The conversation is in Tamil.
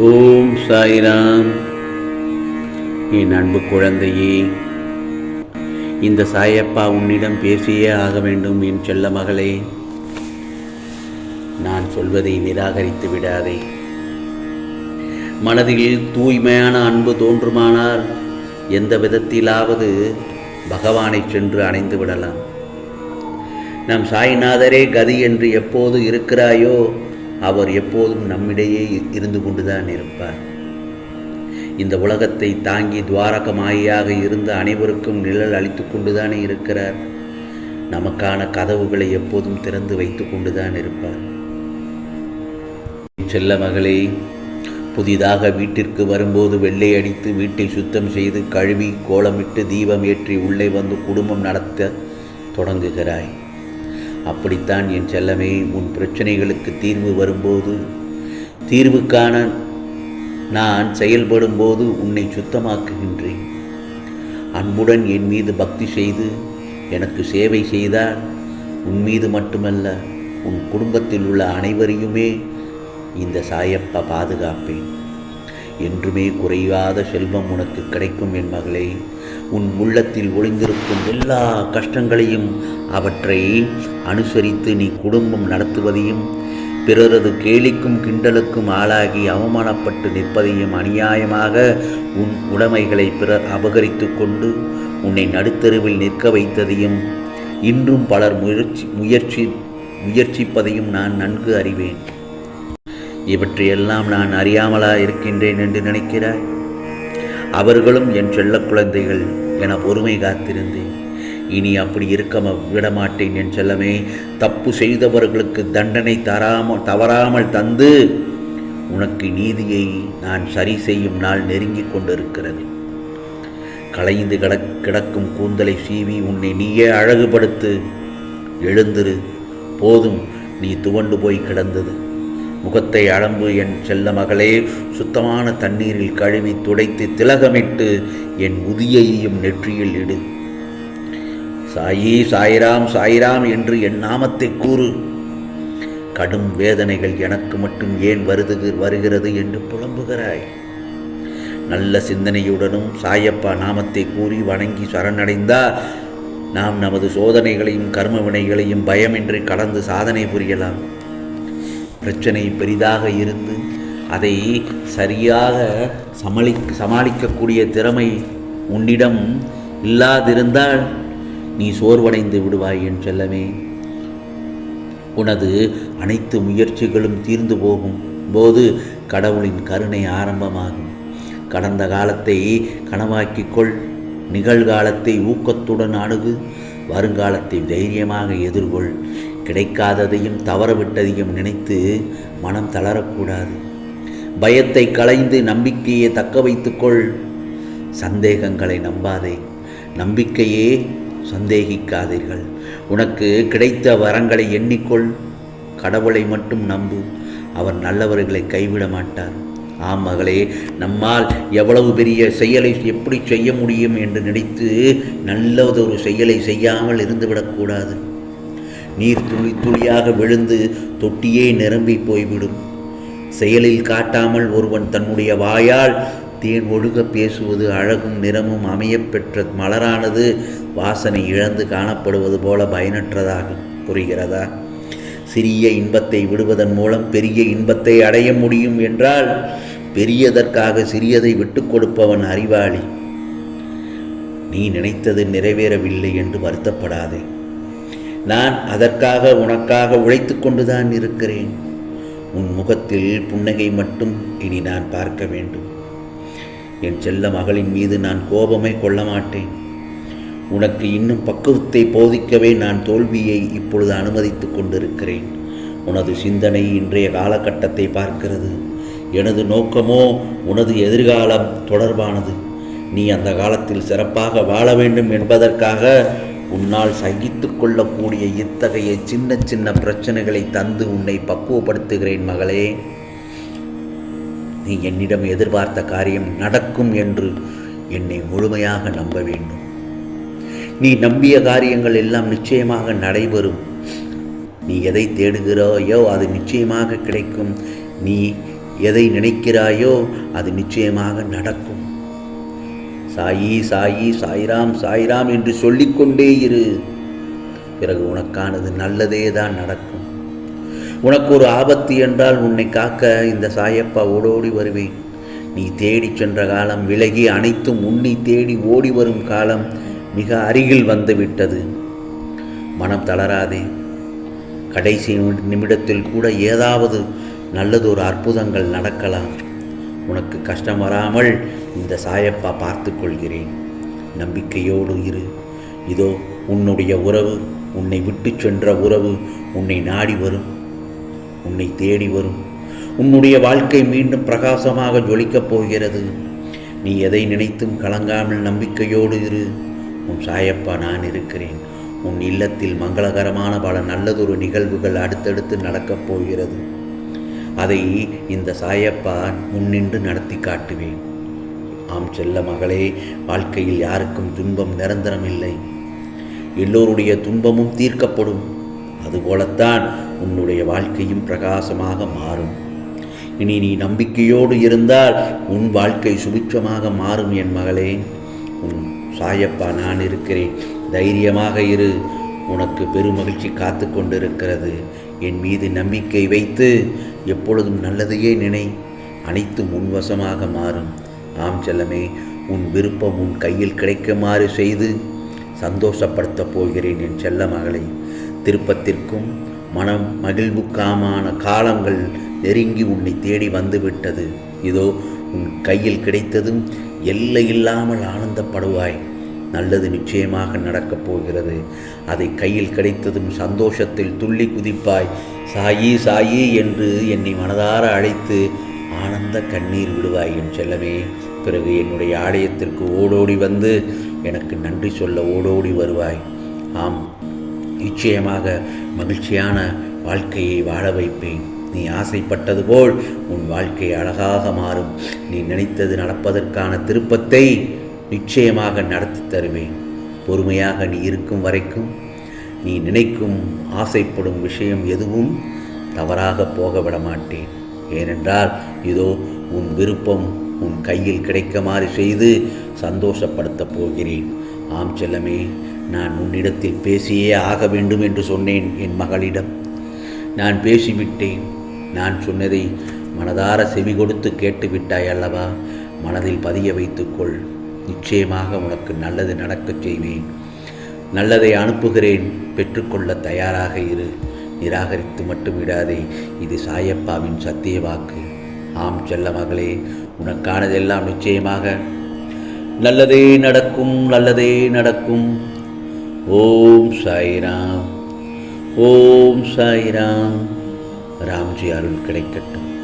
ஓம் சாய்ராம். என் அன்பு குழந்தையே இந்த சாயப்பா உன்னிடம் பேசியே ஆக வேண்டும் என் செல்ல மகளே. நான் சொல்வதை நிராகரித்து விடாதே. மனதில் தூய்மையான அன்பு தோன்றுமானால் எந்த விதத்திலாவது பகவானை சென்று அணைந்து விடலாம். நம் சாய்நாதரே கதி என்று எப்போது இருக்கிறாயோ அவர் எப்போதும் நம்மிடையே இருந்து கொண்டுதான் இருப்பார். இந்த உலகத்தை தாங்கி துவாரக மாயாக இருந்த அனைவருக்கும் நிழல் அளித்து கொண்டுதானே இருக்கிறார். நமக்கான கதவுகளை எப்போதும் திறந்து வைத்து கொண்டுதான் இருப்பார். செல்ல மகளே புதிதாக வீட்டிற்கு வரும்போது வெள்ளை அடித்து வீட்டை சுத்தம் செய்து கழுவி கோலமிட்டு தீபம் ஏற்றி உள்ளே வந்து குடும்பம் நடத்த தொடங்குகிறாய். அப்படித்தான் என் செல்லமே உன் பிரச்சனைகளுக்கு தீர்வு வரும்போது தீர்வுக்கான நான் செயல்படும் போது உன்னை சுத்தமாக்குகின்றேன். அன்புடன் என் மீது பக்தி செய்து எனக்கு சேவை செய்தால் உன் மீது மட்டுமல்ல உன் குடும்பத்தில் உள்ள அனைவரையுமே இந்த சாயப்பா பாதுகாப்பேன். என்றுமே குறையாத செல்வம் உனக்கு கிடைக்கும் என் மகளே. உன் உள்ளத்தில் ஒளிந்திருக்கும் எல்லா கஷ்டங்களையும் அவற்றை அனுசரித்து நீ குடும்பம் நடத்துவதையும் பிறரது கேலிக்கும் கிண்டலுக்கும் ஆளாகி அவமானப்பட்டு நிற்பதையும் அநியாயமாக உன் உடைமைகளை பிறர் அபகரித்து கொண்டு உன்னை நடுத்தருவில் நிற்க வைத்ததையும் இன்றும் பலர் முயற்சி முயற்சி முயற்சிப்பதையும் நான் நன்கு அறிவேன். இவற்றையெல்லாம் நான் அறியாமலா இருக்கின்றேன் என்று நினைக்கிறாய்? அவர்களும் என் செல்ல குழந்தைகள் என பொறுமை காத்திருந்தேன். இனி அப்படி இருக்க விடமாட்டேன் என் செல்லமே. தப்பு செய்தவர்களுக்கு தண்டனை தராமல் தவறாமல் தந்து உனக்கு நீதியை நான் சரி செய்யும் நாள் நெருங்கிக் கொண்டிருக்கிறது. களைந்து கிடக் கிடக்கும் கூந்தலை சீவி உன்னை நீயே அழகுபடுத்து எழுந்திரு. போதும் நீ துவண்டு போய் கிடந்தது. முகத்தை அழம்பு என் செல்ல மகளே சுத்தமான தண்ணீரில் கழுவி துடைத்து திலகமிட்டு என் உதியையும் நெற்றியில் இடு. சாயி சாய்ராம் சாய்ராம் என்று என் நாமத்தை கூறு. கடும் வேதனைகள் எனக்கு மட்டும் ஏன் வருது வருகிறது என்று புலம்புகிறாய். நல்ல சிந்தனையுடனும் சாயப்பா நாமத்தை கூறி வணங்கி சரணடைந்தா நாம் நமது சோதனைகளையும் கர்ம வினைகளையும் பயமின்றி கடந்து சாதனை புரியலாம். பிரச்சனை பெரிதாக இருந்து அதை சரியாக சமாளி சமாளிக்கக்கூடிய திறமை உன்னிடம் இல்லாதிருந்தால் நீ சோர்வடைந்து விடுவாய் என் செல்லமே. உனது அனைத்து முயற்சிகளும் தீர்ந்து போகும் போது கடவுளின் கருணை ஆரம்பமாகும். கடந்த காலத்தை கனவாக்கிக்கொள். நிகழ்காலத்தை ஊக்கத்துடன் அணுகு. வருங்காலத்தை தைரியமாக எதிர்கொள். கிடைக்காததையும் தவறவிட்டதையும் நினைத்து மனம் தளரக்கூடாது. பயத்தை களைந்து நம்பிக்கையை தக்க வைத்துக்கொள். சந்தேகங்களை நம்பாதே. நம்பிக்கையே சந்தேகிக்காதீர்கள். உனக்கு கிடைத்த வரங்களை எண்ணிக்கொள். கடவுளை மட்டும் நம்பு. அவர் நல்லவர்களை கைவிட மாட்டார். ஆம் மகளே நம்மால் எவ்வளவு பெரிய செயலை எப்படி செய்ய முடியும் என்று நினைத்து நல்லதொரு செயலை செய்யாமல் இருந்துவிடக்கூடாது. நீர் துளி துளியாக விழுந்து தொட்டியே நிரம்பி போய்விடும். செயலில் காட்டாமல் ஒருவன் தன்னுடைய வாயால் தேன் ஒழுக பேசுவது அழகும் நிறமும் அமையப்பெற்ற மலரானது வாசனை இழந்து காணப்படுவது போல பயனற்றதாக புரிகிறதா? சிறிய இன்பத்தை விடுவதன் மூலம் பெரிய இன்பத்தை அடைய முடியும் என்றால் பெரியதற்காக சிறியதை விட்டுக் கொடுப்பவன் அறிவாளி. நீ நினைத்தது நிறைவேறவில்லை என்று வருத்தப்படாதே. நான் அதற்காக உனக்காக உழைத்து கொண்டுதான் இருக்கிறேன். உன் முகத்தில் புன்னகை மட்டும் இனி நான் பார்க்க வேண்டும். என் செல்ல மகளின் மீது நான் கோபமே கொள்ள மாட்டேன். உனக்கு இன்னும் பக்குவத்தை போதிக்கவே நான் தோல்வியை இப்பொழுது அனுமதித்துக் கொண்டிருக்கிறேன். உனது சிந்தனை இன்றைய காலகட்டத்தை பார்க்கிறது. எனது நோக்கமோ உனது எதிர்காலம் தொடர்பானது. நீ அந்த காலத்தில் சிறப்பாக வாழ வேண்டும் என்பதற்காக உன்னால் சகித்து கொள்ளக்கூடிய இத்தகைய சின்ன சின்ன பிரச்சனைகளை தந்து உன்னை பக்குவப்படுத்துகிறேன் மகளே. நீ என்னிடம் எதிர்பார்த்த காரியம் நடக்கும் என்று என்னை முழுமையாக நம்ப வேண்டும். நீ நம்பிய காரியங்கள் எல்லாம் நிச்சயமாக நடைபெறும். நீ எதை தேடுகிறாயோ அது நிச்சயமாக கிடைக்கும். நீ எதை நினைக்கிறாயோ அது நிச்சயமாக நடக்கும். சாயி சாயி சாய்ராம் சாய்ராம் என்று சொல்லிக்கொண்டே இரு. பிறகு உனக்கானது நல்லதே தான் நடக்கும். உனக்கு ஒரு ஆபத்து என்றால் உன்னை காக்க இந்த சாயப்பா ஓடோடி வருவேன். நீ தேடிச் சென்ற காலம் விலகி அனைத்தும் உன்னை தேடி ஓடி வரும் காலம் மிக அருகில் வந்துவிட்டது மனம் தளராதே. கடைசி நிமிடத்தில் கூட ஏதாவது நல்லதொரு அற்புதங்கள் நடக்கலாம். உனக்கு கஷ்டம் வராமல் இந்த சாயப்பா பார்த்து கொள்கிறேன் நம்பிக்கையோடு இரு. இதோ உன்னுடைய உறவு உன்னை விட்டு சென்ற உறவு உன்னை நாடி வரும். உன்னை தேடி வரும். உன்னுடைய வாழ்க்கை மீண்டும் பிரகாசமாக ஜொலிக்கப் போகிறது. நீ எதை நினைத்தும் கலங்காமல் நம்பிக்கையோடு இரு. உன் சாயப்பா நான் இருக்கிறேன். உன் இல்லத்தில் மங்களகரமான பல நல்லதொரு நிகழ்வுகள் அடுத்தடுத்து நடக்கப் போகிறது. அதை இந்த சாயப்பா முன்னின்று நடத்தி காட்டுவேன். ஆம் செல்ல மகளே வாழ்க்கையில் யாருக்கும் துன்பம் நிரந்தரம் இல்லை எல்லோருடைய துன்பமும் தீர்க்கப்படும். அதுபோலத்தான் உன்னுடைய வாழ்க்கையும் பிரகாசமாக மாறும். இனி நீ நம்பிக்கையோடு இருந்தால் உன் வாழ்க்கை சுபிட்சமாக மாறும் என் மகளே. உன் சாயப்பா நான் இருக்கிறேன். தைரியமாக இரு. உனக்கு பெருமகிழ்ச்சி காத்து கொண்டிருக்கிறது. என் மீது நம்பிக்கை வைத்து எப்பொழுதும் நல்லதையே நினை. அனைத்தும் உன்வசமாக மாறும். ஆம் செல்லமே உன் விருப்பம் உன் கையில் கிடைக்குமாறு செய்து சந்தோஷப்படுத்தப் போகிறேன் என் செல்ல மகளை. திருப்பத்திற்கும் மனம் மகிழ்வுக்காமான காலங்கள் நெருங்கி உன்னை தேடி வந்துவிட்டது. இதோ உன் கையில் கிடைத்ததும் எல்லை இல்லாமல் ஆனந்தப்படுவாய். நல்லது நிச்சயமாக நடக்கப் போகிறது. அதை கையில் கிடைத்ததும் சந்தோஷத்தில் துள்ளி குதிப்பாய். சாயி சாயி என்று என்னை மனதார அழைத்து ஆனந்த கண்ணீர் விடுவாய் என் செல்லமே. பிறகு என்னுடைய ஆலயத்திற்கு ஓடோடி வந்து எனக்கு நன்றி சொல்ல ஓடோடி வருவாய். ஆம் நிச்சயமாக மகிழ்ச்சியான வாழ்க்கையை வாழ வைப்பேன். நீ ஆசைப்பட்டது போல் உன் வாழ்க்கை அழகாக மாறும். நீ நினைத்தது நடப்பதற்கான திருப்பத்தை நிச்சயமாக நடத்தி தருவேன். பொறுமையாக நீ இருக்கும் வரைக்கும் நீ நினைக்கும் ஆசைப்படும் விஷயம் எதுவும் தவறாக போக விட மாட்டேன் ஏனென்றால் இதோ உன் விருப்பம் உன் கையில் கிடைக்குமாறு செய்து சந்தோஷப்படுத்தப் போகிறேன். ஆம் செல்லமே நான் உன்னிடத்தில் பேசியே ஆக வேண்டும் என்று சொன்னேன் என் மகளிடம். நான் பேசிவிட்டேன். நான் சொன்னதை மனதார செவி கொடுத்து கேட்டுவிட்டாய் அல்லவா? மனதில் பதிய வைத்துக்கொள். நிச்சயமாக உனக்கு நல்லது நடக்கச் செய்வேன். நல்லதை அனுப்புகிறேன். பெற்றுக்கொள்ள தயாராக இரு. நிராகரித்து மட்டும் விடாதே. இது சாயப்பாவின் சத்திய வாக்கு. ஆம் செல்ல மகளே உனக்கானதெல்லாம் நிச்சயமாக. நல்லதே நடக்கும் நல்லதே நடக்கும். ஓம் சாய்ராம் ஓம் சாய்ராம். ராம்ஜி அருள் கிடைக்கட்டும்.